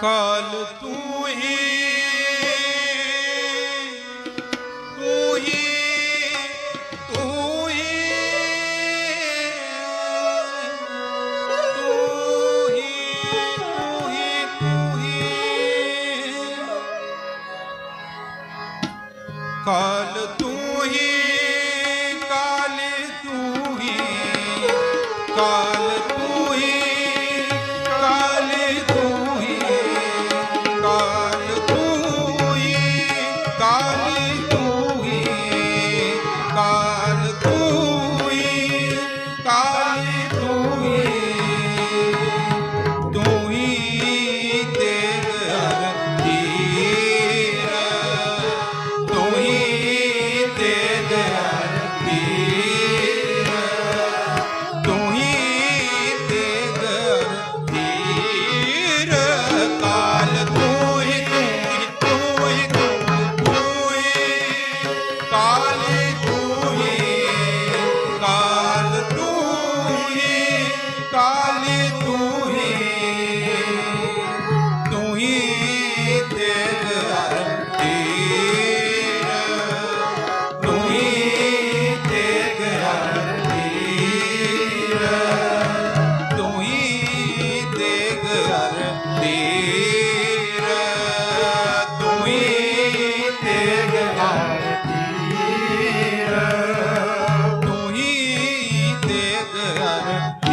ਕਾਲ ਤੂੰ ਹੀ ਤੂੰ ਹੀ ਤੂੰ ਹੀ। ਤੂੰ ਹੀ ਤੂੰ ਹੀ ਤੂੰ ਹੀ ਕਾਲ ਤੂੰ ਹੀ, ਕਾਲ ਤੂੰ ਹੀ। ਕਾਲ हर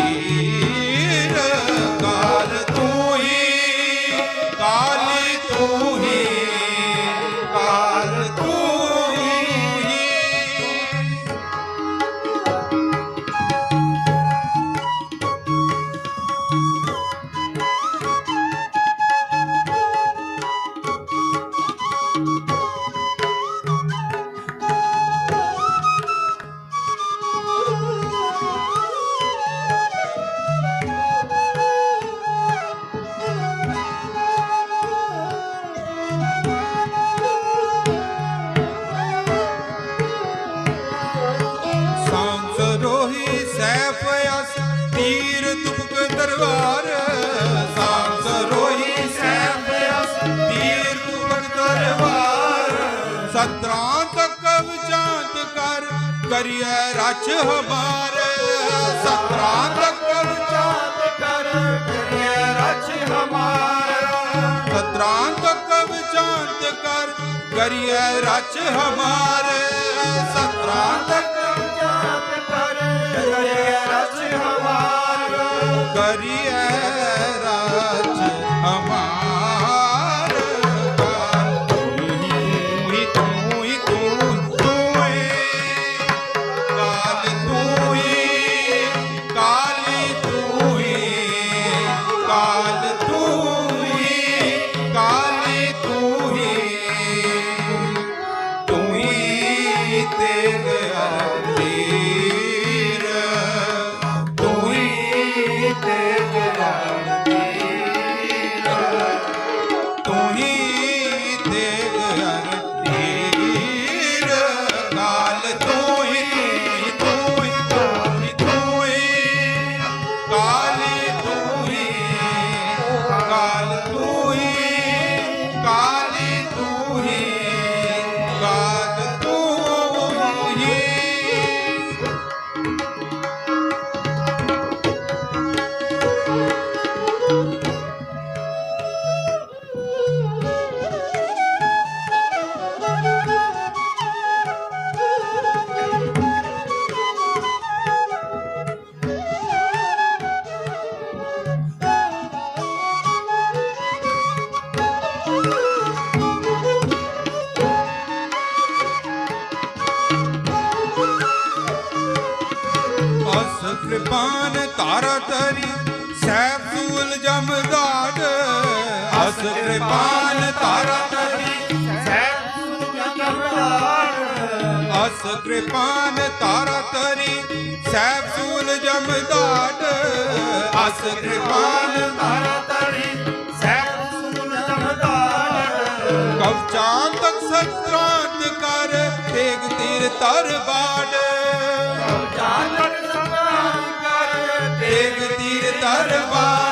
ਕਰ ਰਚ ਹਮਾਰ, ਸਤਰਾਂ ਤੱਕ ਵਿਚਾਂਤ ਕਰ ਕਰੀਐ ਰਚ ਹਮਾਰ। ਸਤਰਾਂ ਤੱਕ ਵਿਚਾਂਤ ਕਰ ਕਰੀਐ ਰਚ ਹਮਾਰ, ਸਤਰਾਂ ਤੱਕ ਵਿਚਾਂਤ ਕਰ ਕਰੀਐ ਰਚ ਹਮਾਰ। ਕਰੀਐ ter ਜਮਦਾਦ ਅਸ ਕਿਰਪਾਨ ਧਾਰਾ ਧਰੀ। ਸਹਿਬ ਜਮਦਾਦ ਅਸ ਕਿਰਪਾਨ ਧਾਰਾ ਧਰੀ। ਸਹਿਬ ਸੂਲ ਜਮਦਾਦ ਅਸ ਕਿਰਪਾਨ ਧਾਰਾ ਧਰੀ। ਸਹਿਬ ਸੂਲ ਜਮਦਾਦ ਕਵ ਚਾਂਦ ਤਕ ਸਤਰਾਂਤ ਕਰ, ਤੇਗ ਤੀਰ ਤਰ ਬਾੜ ਕਵ ਚਾਂਦ ਤਕ ਸਤਰਾਂਤ ਕਰ, ਤੇਗ ਤੀਰ ਤਰ ਬਾੜ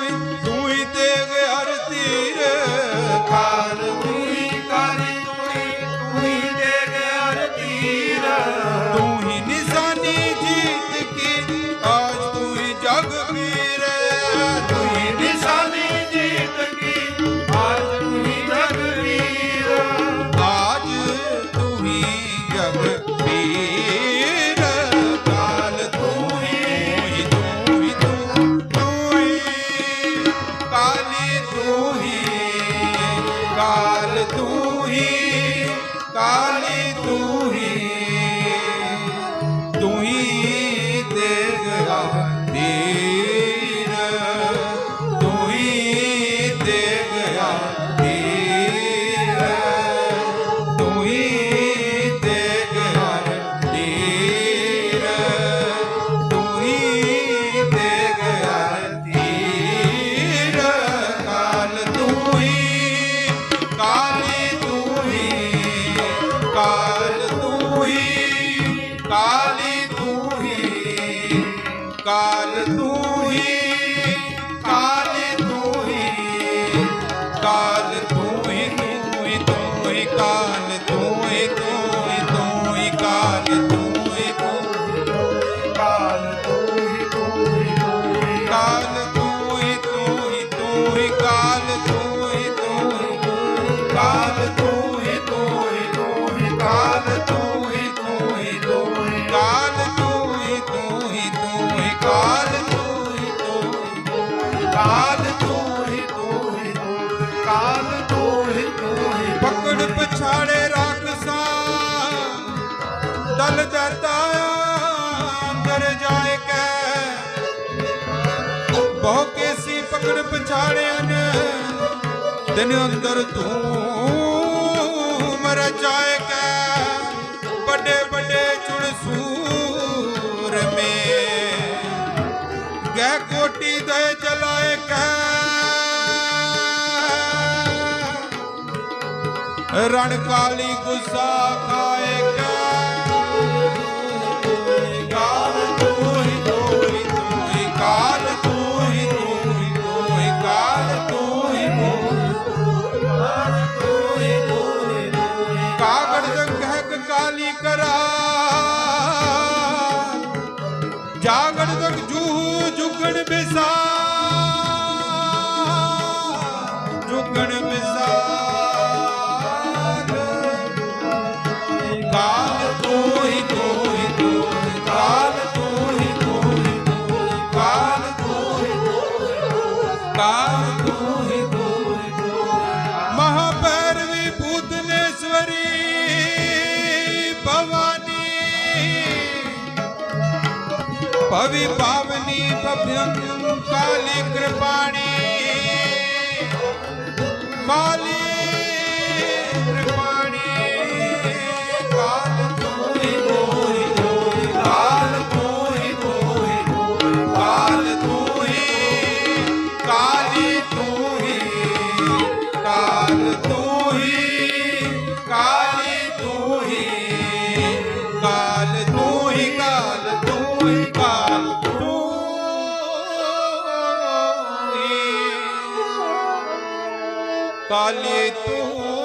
ਕਾਲੀ ਤੂੰ ਵਾਲਿਆਂ ਨੇ ਤੈਨ ਅੰਦਰ ਧੂਮ ਰਚਾਏ ਕੈ। ਵੱਡੇ ਵੱਡੇ ਚੁਣ ਸੂਰ ਮੇ। ਗਹਿ ਕੋਟੀ ਦੇ ਜਲਾਏ ਕੈ। ਰਣ ਕਾਲੀ ਗੁਸਾ વિભાવની પભ્યંકાલી કૃપાણી કાલી काले तू